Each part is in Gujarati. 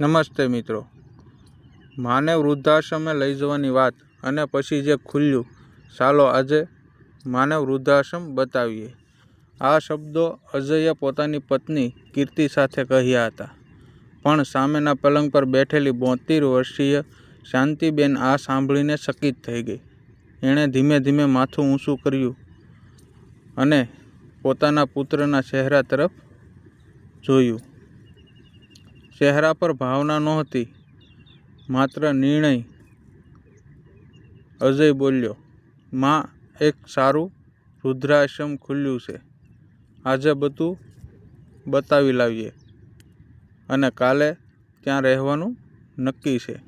નમસ્તે મિત્રો. માને વૃદ્ધાશ્રમે લઈ જવાની વાત અને પછી જે ખુલ્યું, ચાલો આજે માને વૃદ્ધાશ્રમ બતાવીએ. આ શબ્દો અજયે પોતાની પત્ની કીર્તિ સાથે કહ્યા હતા. પણ સામેના પલંગ પર બેઠેલી બોતેર વર્ષીય શાંતિબેન આ સાંભળીને ચકિત થઈ ગઈ. એણે ધીમે ધીમે માથું ઊંચું કર્યું અને પોતાના પુત્રના ચહેરા તરફ જોયું. ચહેરા પર ભાવના નહોતી માત્ર નિર્ણય. અજય બોલ્યો, માં, એક સારું રુદ્રાશ્રમ ખુલ્યું છે. આજે બધું બતાવી લાવીએ. અને કાલે ત્યાં રહેવાનું નક્કી છે.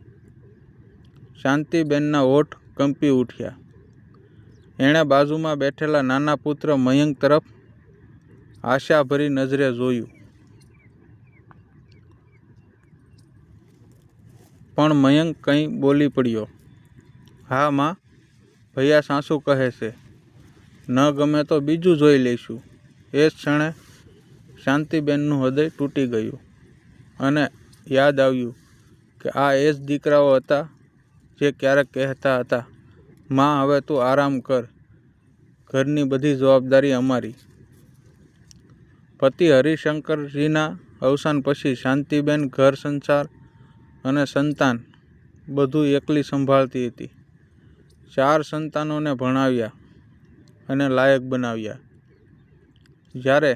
શાંતિબેનના હોઠ કંપી ઉઠ્યા. એણે બાજુમાં બેઠેલા નાના પુત્ર મયંક તરફ આશાભરી નજરે જોયું. પણ મયંક કંઈ બોલી પડ્યો. હા, માં, ભૈયા સાસુ કહે છે, ન ગમે તો બીજું જોઈ લઈશું. એ જ ક્ષણે શાંતિબેનનું હૃદય તૂટી ગયું અને યાદ આવ્યું કે આ એ જ દીકરાઓ હતા જે ક્યારેક કહેતા હતા, માં, હવે તું આરામ કર, ઘરની બધી જવાબદારી અમારી. પતિ હરિશંકરજીના અવસાન પછી શાંતિબેન ઘર સંસાર અને સંતાન બધું એકલી સંભાળતી હતી. ચાર સંતાનોને ભણાવ્યા અને લાયક બનાવ્યા. જ્યારે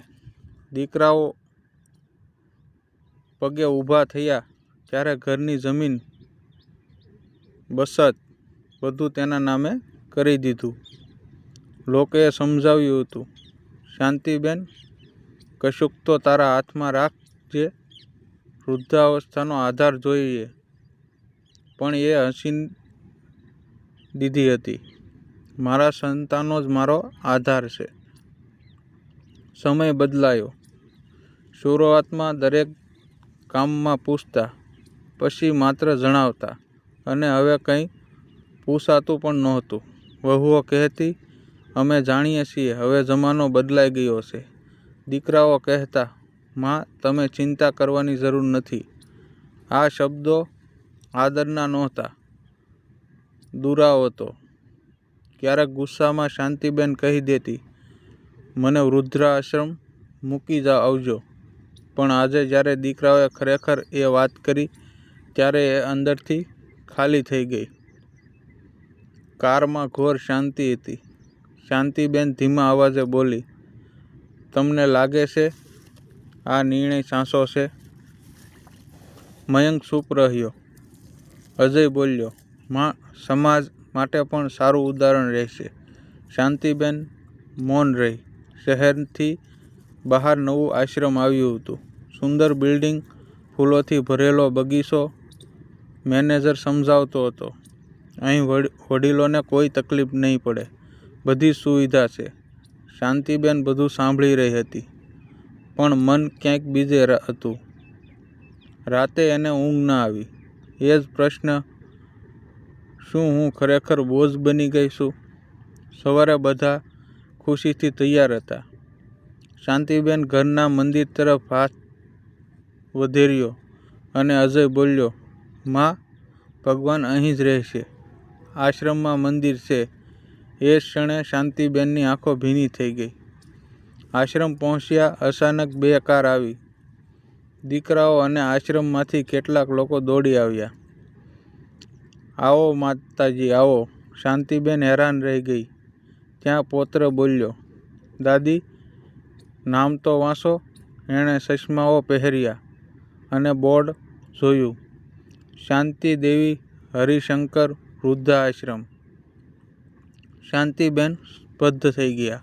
દીકરાઓ પગે ઊભા થયા, ત્યારે ઘરની જમીન, બસત બધું તેના નામે કરી દીધું. લોકોએ સમજાવ્યું હતું, શાંતિબેન, કશુંક તો તારા હાથમાં રાખજે. વૃદ્ધાવસ્થાનો આધાર જોઈએ. પણ એ હસીન દીધી હતી. મારા સંતાનો જ મારો આધાર છે. સમય બદલાયો. શરૂઆતમાં દરેક કામમાં પૂછતા, પછી માત્ર જણાવતા અને હવે કંઈ પૂછાતું પણ નહોતું. વહુઓ કહેતી, અમે જાણીએ છીએ, હવે જમાનો બદલાઈ ગયો છે. દીકરાઓ કહેતા માં તમે ચિંતા કરવાની જરૂર નથી. આ શબ્દો આદરના નહોતા. દુરાવો હતો ક્યારેક ગુસ્સામાં શાંતિબેન કહી દેતી, મને વૃદ્ધાશ્રમ મૂકી જા, આવજો. પણ આજે જ્યારે દીકરાઓએ ખરેખર એ વાત કરી, ત્યારે એ અંદરથી ખાલી થઈ ગઈ. કારમાં ઘોર શાંતિ હતી. શાંતિબેન ધીમા અવાજે બોલી, તમને લાગે છે આ નિર્ણય સાંસો છે. મયંક ચૂપ રહ્યો. અજય બોલ્યો, માં, સમાજ માટે પણ સારું ઉદાહરણ રહેશે. શાંતિબેન મૌન રહી. શહેરથી બહાર નવું આશ્રમ આવ્યું હતું. સુંદર બિલ્ડિંગ, ફૂલોથી ભરેલો બગીચો, મેનેજર સમજાવતો હતો, અહીં વડીલોને કોઈ તકલીફ નહીં પડે. બધી સુવિધા છે. શાંતિબેન બધું સાંભળી રહી હતી. પણ મન ક્યાંક બીજે હતું. રાતે એને ઊંઘ ના આવી. એ જ પ્રશ્ન, શું હું ખરેખર બોઝ બની ગઈ છું? સવારે બધા ખુશીથી તૈયાર હતા. શાંતિબેન ઘરના મંદિર તરફ હાથ વધેર્યો અને અજય બોલ્યો, માં, ભગવાન અહીં જ રહેશે. આશ્રમમાં મંદિર છે. એ ક્ષણે શાંતિબેનની આંખો ભીની થઈ ગઈ. આશ્રમ પહોંચ્યા, અચાનક બે કાર આવી. દીકરાઓ અને આશ્રમમાંથી કેટલાક લોકો દોડી આવ્યા. આવો, માતાજી, આવો. શાંતિબેન હેરાન રહી ગઈ. ત્યાં પોત્ર બોલ્યો, દાદી, નામ તો વાંચો. એણે ચશ્માઓ પહેર્યા અને બોર્ડ જોયું. શાંતિ દેવી, હરિશંકર વૃદ્ધાશ્રમ શાંતિબેન સ્પદ્ધ થઈ ગયા.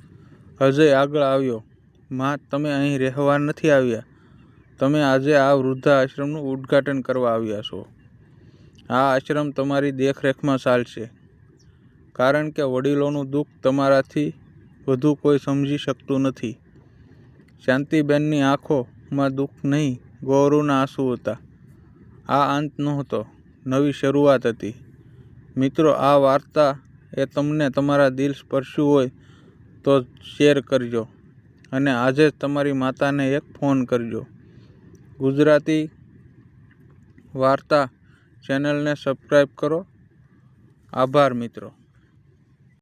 અજય આગળ આવ્યો. માં, તમે અહીં રહેવા નથી આવ્યા. તમે આજે આ વૃદ્ધાશ્રમનું ઉદ્ઘાટન કરવા આવ્યા છો. આ આશ્રમ તમારી દેખરેખમાં ચાલશે. કારણ કે વડીલોનું દુઃખ તમારાથી વધુ કોઈ સમજી શકતું નથી. શાંતિબેનની આંખોમાં દુઃખ નહીં ગૌરવના આંસુ હતા. આ અંત નહોતો, નવી શરૂઆત હતી. મિત્રો, આ વાર્તા એ તમને તમારા દિલ સ્પર્શ્યું હોય તો શેર કરજો. અને આજે જ તમારી માતાને એક ફોન કરજો. ગુજરાતી વાર્તા ચેનલને સબસ્ક્રાઈબ કરો. આભાર મિત્રો.